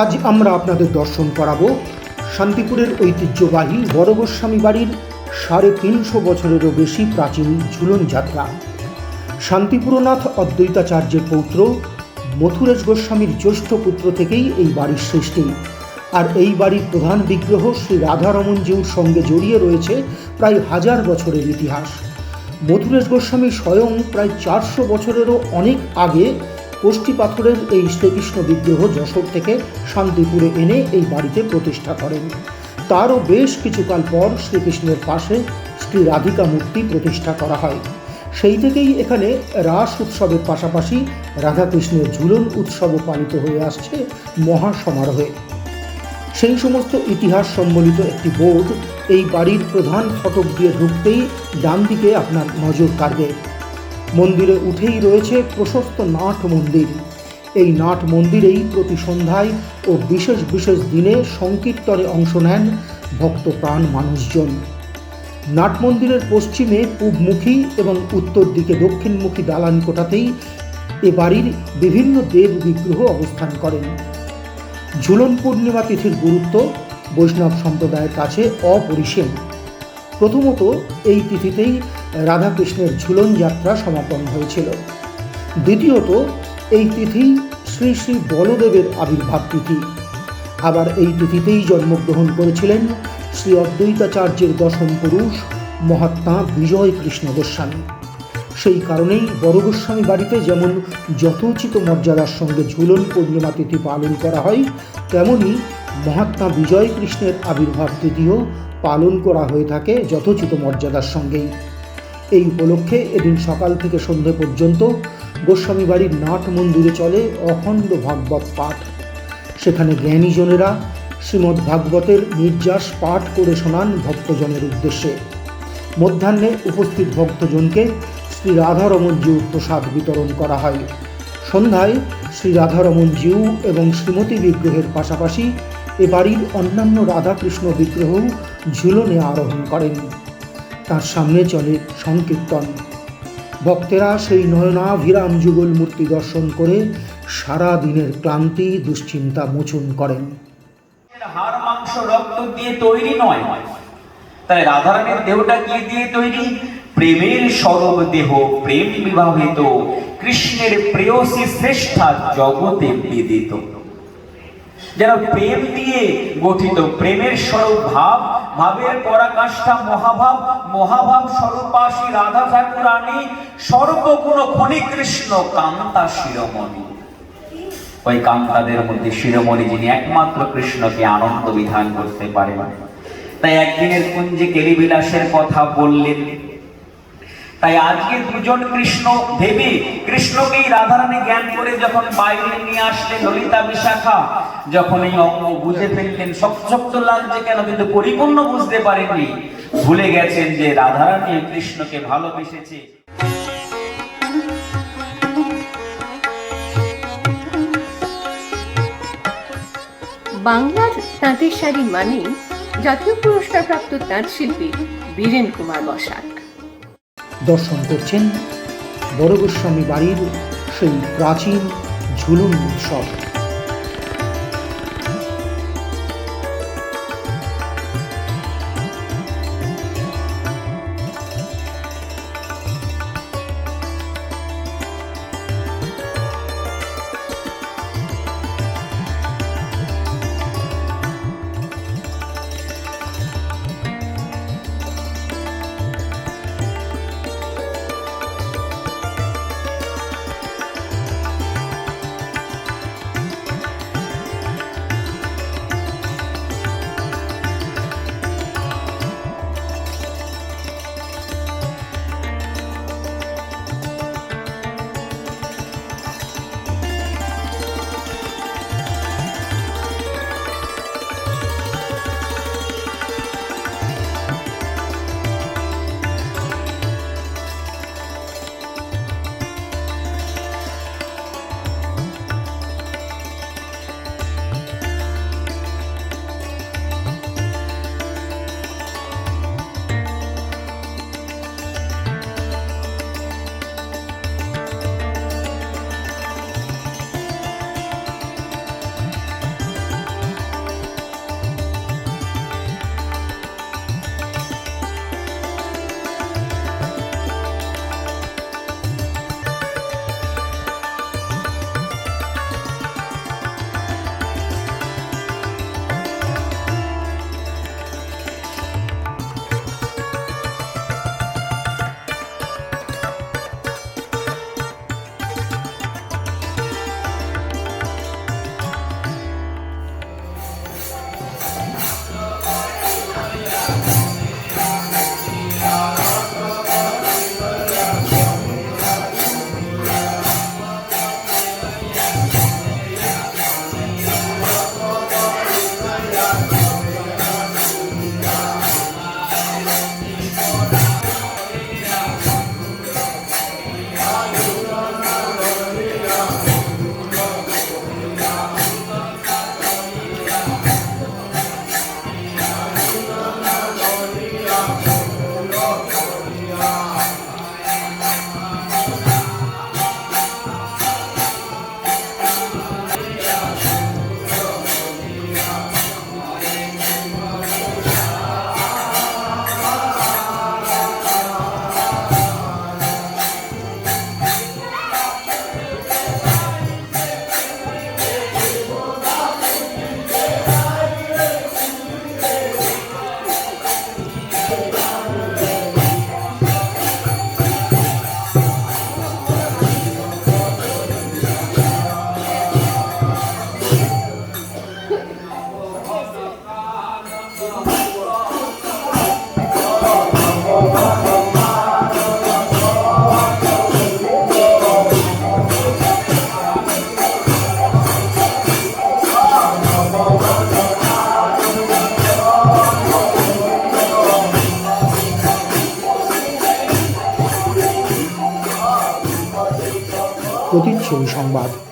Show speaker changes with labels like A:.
A: আজ আমরা আপনাদের দর্শন করাবো শান্তিপুরের ঐতিহ্যবাহী বড়গোস্বামী বাড়ির সাড়ে তিনশো বছরেরও বেশি প্রাচীন ঝুলন যাত্রা। শান্তিপুরনাথ অদ্বৈতাচার্যের পৌত্র মথুরেশ গোস্বামীর জ্যেষ্ঠ পুত্র থেকেই এই বাড়ির সৃষ্টি। আর এই বাড়ির প্রধান বিগ্রহ শ্রী রাধারমনজিউর সঙ্গে জড়িয়ে রয়েছে প্রায় হাজার বছরের ইতিহাস। মথুরেশ গোস্বামী স্বয়ং প্রায় চারশো বছরেরও অনেক আগে কোষ্ঠী পাথরের এই শ্রীকৃষ্ণ বিগ্রহ যশোর থেকে শান্তিপুরে এনে এই বাড়িতে প্রতিষ্ঠা করেন। তারও বেশ কিছুকাল পর শ্রীকৃষ্ণের পাশে শ্রী রাধিকা মূর্তি প্রতিষ্ঠা করা হয়। সেই থেকেই এখানে রাস উৎসবের পাশাপাশি রাধাকৃষ্ণের ঝুলন উৎসবও পালিত হয়ে আসছে মহা সমারোহে সেই সমস্ত ইতিহাস সম্বলিত একটি বোর্ড এই বাড়ির প্রধান ফটক দিয়ে ঢুকতেই ডান দিকে আপনার নজর কাড়বে। মন্দিরে উঠেই রয়েছে প্রশস্ত নাট মন্দির। এই নাট মন্দিরেই প্রতি সন্ধ্যায় ও বিশেষ বিশেষ দিনে সংকীর্তনে অংশ নেন ভক্তপ্রাণ মানুষজন। নাট মন্দিরের পশ্চিমে পূবমুখী এবং উত্তর দিকে দক্ষিণমুখী দালান কোটাতেই এ বাড়ির বিভিন্ন দেব বিগ্রহ অবস্থান করেন। ঝুলন পূর্ণিমা তিথির গুরুত্ব বৈষ্ণব সম্প্রদায়ের কাছে অপরিসীম। প্রথমত এই তিথিতেই রাধাকৃষ্ণের ঝুলন যাত্রা সমাপন হয়েছিল। দ্বিতীয়ত, এই তিথি শ্রী শ্রী বলদেবের আবির্ভাব তিথি। আবার এই তিথিতেই জন্মগ্রহণ করেছিলেন শ্রী অদ্বৈতাচার্যের দশম পুরুষ মহাত্মা বিজয় কৃষ্ণ গোস্বামী। সেই কারণেই বড় গোস্বামী বাড়িতে যেমন যথোচিত মর্যাদার সঙ্গে ঝুলন পূর্ণিমা তিথি পালন করা হয়, তেমনি মহাত্মা বিজয় কৃষ্ণের আবির্ভাব তিথিও পালন করা হয়ে থাকে যথোচিত মর্যাদার সঙ্গেই। এই উপলক্ষে এদিন সকাল থেকে সন্ধে পর্যন্ত গোস্বামী বাড়ির নাট মন্দিরে চলে অখণ্ড ভাগবত পাঠ। সেখানে জ্ঞানীজনেরা শ্রীমদ্ ভাগবতের নির্যাস পাঠ করে শোনান ভক্তজনের উদ্দেশ্যে। মধ্যাহ্নে উপস্থিত ভক্তজনকে শ্রী রাধারমন জিউ প্রসাদ বিতরণ করা হয়। সন্ধ্যায় শ্রী রাধারমন জিউ এবং শ্রীমতী বিগ্রহের পাশাপাশি এ বাড়ির অন্যান্য রাধাকৃষ্ণ বিগ্রহও ঝুলনে আরোহণ করেন। তার সামনে চলে সংকীর্তন। ভক্তেরা সেই নয়নাভিরাম যুগল মূর্তি দর্শন করে সারা দিনের ক্লান্তি, দুশ্চিন্তা মোচন করেন।
B: হাড়, মাংস, রক্ত দিয়ে তৈরি নয়। তাই রাধারানীর দেহটা কি দিয়ে তৈরি? প্রেমের স্বরূপ দেহ, প্রেম বিবাহিত, কৃষ্ণের প্রেয়সী শ্রেষ্ঠা জগতে বিদিত। যেন প্রেম দিয়ে গঠিত, প্রেমের স্বরূপ ভাব ভাবের পরাকাষ্ঠা, মহাভাব মহাভাব স্বরূপাসী রাধা ঠাকুরানী, সর্বগুণ খনি কৃষ্ণ কান্তা শিরোমণি। ওই কান্তাদের মধ্যে শিরোমণি যিনি একমাত্র কৃষ্ণকে আনন্দ বিধান করতে পারেন। তাই একদিনের কুঞ্জে কেলিবিলাসের কথা বললেন তাই আজকে দুজন কৃষ্ণ দেবী কৃষ্ণকেই রাধারানী জ্ঞান করে যখন বাইরে নিয়ে আসলেন ললিতা বিশাখা, যখন এই অঙ্গ বুঝে ফেললেন, শক্ত লাগছে কেন কিন্তু পরিপূর্ণ বুঝতে পারেননি, ভুলে গেছেন যে রাধারানী কৃষ্ণকে ভালোবেসেছে।
C: বাংলার তাঁতের শাড়ি মানেই জাতীয় পুরস্কারপ্রাপ্ত তাঁত শিল্পী বীরেন কুমার বসাক।
A: দর্শন করছেন বড় গোস্বামী বাড়ির সেই প্রাচীন ঝুলুন উৎসব। 旧伤疤。